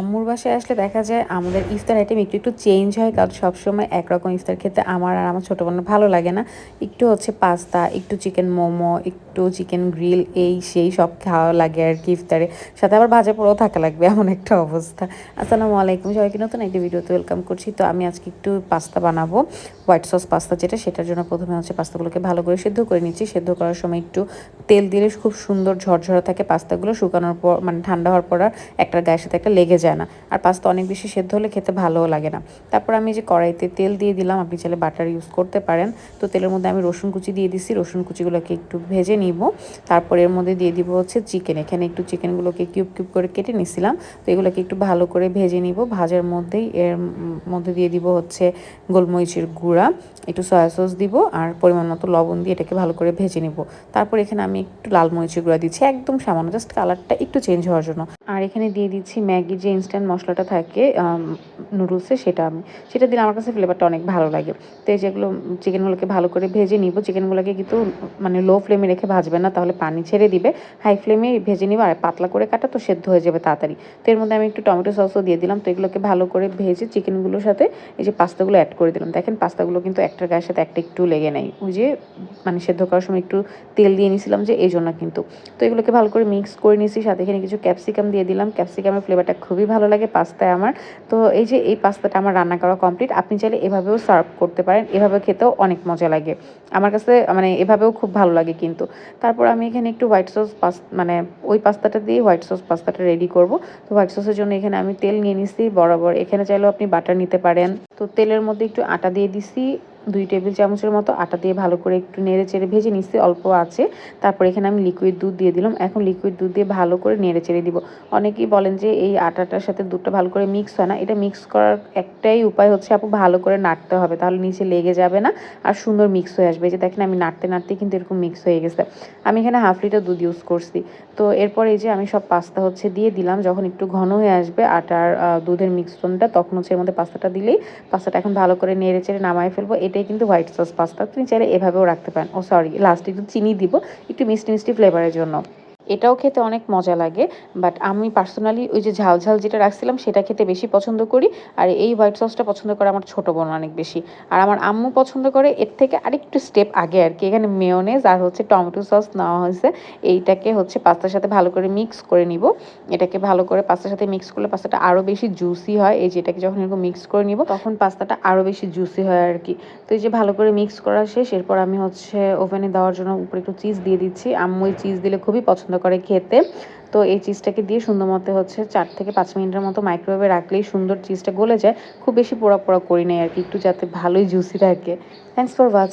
আম্মুর বাসায় আসলে দেখা যায় আমাদের ইফতার আইটেম একটু একটু চেঞ্জ হয়, কারণ সবসময় একরকম ইফতার খেতে আমার আর আমার ছোটো বোনের ভালো লাগে না। একটু হচ্ছে পাস্তা একটু চিকেন মোমো, একটু চিকেন গ্রিল এই সেই সব খাওয়া লাগে আর কি ইফতারে। সাথে আবার ভাজা পড়েও থাকা লাগবে, এমন একটা অবস্থা। আসসালামু আলাইকুম, সবাইকে নতুন একটি ভিডিওতে ওয়েলকাম করছি। তো আমি আজকে একটু পাস্তা বানাবো হোয়াইট সস পাস্তা যেটা, সেটার জন্য প্রথমে হচ্ছে পাস্তাগুলোকে ভালো করে সেদ্ধ করে নিচ্ছি। সেদ্ধ করার সময় একটু তেল দিলে খুব সুন্দর ঝরঝরা থাকে পাস্তাগুলো শুকানোর পর মানে ঠান্ডা হওয়ার পর আর গায়ের সাথে একটা লেগে যায় না। আর পাস্তা অনেক বেশি সেদ্ধ হলে খেতে ভালোও লাগে না। তারপর আমি যে কড়াইতে তেল দিয়ে দিলাম, আপনি চাইলে বাটার ইউজ করতে পারেন। তো তেলের মধ্যে আমি রসুন কুচি দিয়ে দিছি, রসুন কুচিগুলোকে একটু ভেজে নিব। তারপর এর মধ্যে দিয়ে দিব হচ্ছে চিকেন এখানে একটু চিকেনগুলোকে কিউব কিউব করে কেটে নিছিলাম। তো এগুলোকে একটু ভালো করে ভেজে নিব। ভাজার মধ্যেই এর মধ্যে দিয়ে দিব হচ্ছে গোলমরিচের গুঁড়া। একটু সয়া সস দিব আর পরিমাণ মতো লবণ দিয়ে এটাকে ভালো করে ভেজে নিব। তারপর এখানে আমি একটু লাল মরিচের গুঁড়া দিচ্ছি। একদম সামান্য জাস্ট কালারটা একটু চেঞ্জ হওয়ার জন্য। আর এখানে দিয়ে দিচ্ছি ম্যাগি যে ইনস্ট্যান্ট মশলাটা থাকে নুডলসে সেটা আমি, সেটা দিলে আমার কাছে ফ্লেভারটা অনেক ভালো লাগে। তো এই যেগুলো চিকেনগুলোকে ভালো করে ভেজে নিব চিকেনগুলোকে কিন্তু মানে লো ফ্লেমে রেখে ভাজবে না, তাহলে পানি ছেড়ে দিবে। হাই ফ্লেমে ভেজে নিব, আর পাতলা করে কাটা তো সেদ্ধ হয়ে যাবে তাড়াতাড়ি। তো এর মধ্যে আমি একটু টমেটো সসও দিয়ে দিলাম, তো এগুলোকে ভালো করে ভেজে চিকেনগুলোর সাথে এই যে পাস্তাগুলো অ্যাড করে দিলাম। দেখেন পাস্তাগুলো কিন্তু একটার গায়ের সাথে একটা একটু লেগে নেয় ওই যে মানে সেদ্ধ করার সময় একটু তেল দিয়ে নিয়েছিলাম যে এই জন্য কিন্তু। তো এগুলোকে ভালো করে মিক্স করে নিয়েছি সাথে এখানে কিছু ক্যাপসিকাম দিয়ে দিলাম। ক্যাপসিকামের ফ্লেভারটা খুবই ভালো লাগে পাস্তায় আমার। তো এই যে এই পাস্তাটা আমার রান্না করা কমপ্লিট আপনি চাইলে এভাবেও সার্ভ করতে পারেন, এভাবে খেতেও অনেক মজা লাগে। আমার কাছে মানে এভাবেও খুব ভালো লাগে কিন্তু। তারপর আমি এখানে একটু হোয়াইট সস পাস মানে ওই পাস্তাটা দিয়ে হোয়াইট সস পাস্তাটা রেডি করব। তো হোয়াইট সসের জন্য এখানে আমি তেল নিয়ে নিচ্ছি বরাবর। এখানে চাইলেও আপনি বাটার নিতে পারেন। তো তেলের মধ্যে একটু আটা দিয়ে দিছি দুই টেবিল চামচের মতো আটা দিয়ে ভালো করে একটু নেড়ে চেড়ে ভেজে নিচ্ছি, অল্প আছে। তারপর এখানে আমি লিকুইড দুধ দিয়ে দিলাম। এখন লিকুইড দুধ দিয়ে ভালো করে নেড়ে চেড়ে দিব। অনেকেই বলেন যে এই আটাটার সাথে দুধটা ভালো করে মিক্স হয় না। এটা মিক্স করার একটাই উপায় হচ্ছে আপু ভালো করে নাড়তে হবে, তাহলে নিচে লেগে যাবে না আর সুন্দর মিক্স হয়ে আসবে। যে দেখেন আমি নাড়তে নাড়তে কিন্তু এরকম মিক্স হয়ে গেছে। আমি এখানে হাফ লিটার দুধ ইউজ করছি। তো এরপর এই যে আমি সব পাস্তা হচ্ছে দিয়ে দিলাম। যখন একটু ঘন হয়ে আসবে আটার দুধের মিক্সনটা তখন হচ্ছে এর মধ্যে পাস্তাটা দিলেই পাস্তাটা এখন ভালো করে নেড়ে চেড়ে নামাই ফেলব। এটাই কিন্তু হোয়াইট সস পাস্তা তুমি চাইলে এভাবেও রাখতে পারেন। ও সরি লাস্টে একটু চিনি দিব, একটু মিষ্টি মিষ্টি ফ্লেভারের জন্য। এটাও খেতে অনেক মজা লাগে বাট আমি পার্সোনালি ওই যে ঝাল ঝাল যেটা রাখছিলাম সেটা খেতে বেশি পছন্দ করি, আর এই হোয়াইট সসটা পছন্দ করে আমার ছোটো বোন অনেক বেশি। আর আমার আম্মু পছন্দ করে, এর থেকে আরেকটু স্টেপ আগে আর কি, এখানে মেয়নেজ আর হচ্ছে টমেটো সস নেওয়া হয়েছে, এইটাকে হচ্ছে পাস্তার সাথে ভালো করে মিক্স করে নিব, এটাকে ভালো করে পাস্তার সাথে মিক্স করলে পাস্তাটা আরও বেশি জুসি হয়, এই যেটাকে যখন এরকম মিক্স করে নিব, তখন পাস্তাটা আরও বেশি জুসি হয় আর কি। তো এই যে ভালো করে মিক্স করা শেষ, এরপর আমি হচ্ছে ওভেনে দেওয়ার জন্য উপরে একটু চিজ দিয়ে দিচ্ছি, আম্মু চিজ দিলে খুবই পছন্দ করে খেতে। তো এই চিজটাকে দিয়ে সুন্দর মতো হচ্ছে চার থেকে পাঁচ মিনিটের মতো মাইক্রোওয়েভে রাখলেই সুন্দর চিজটা গলে যায়। খুব বেশি পোড়া পোড়া করি নাই আর কি, একটু যাতে ভালোই জুসি থাকে। Thanks for watching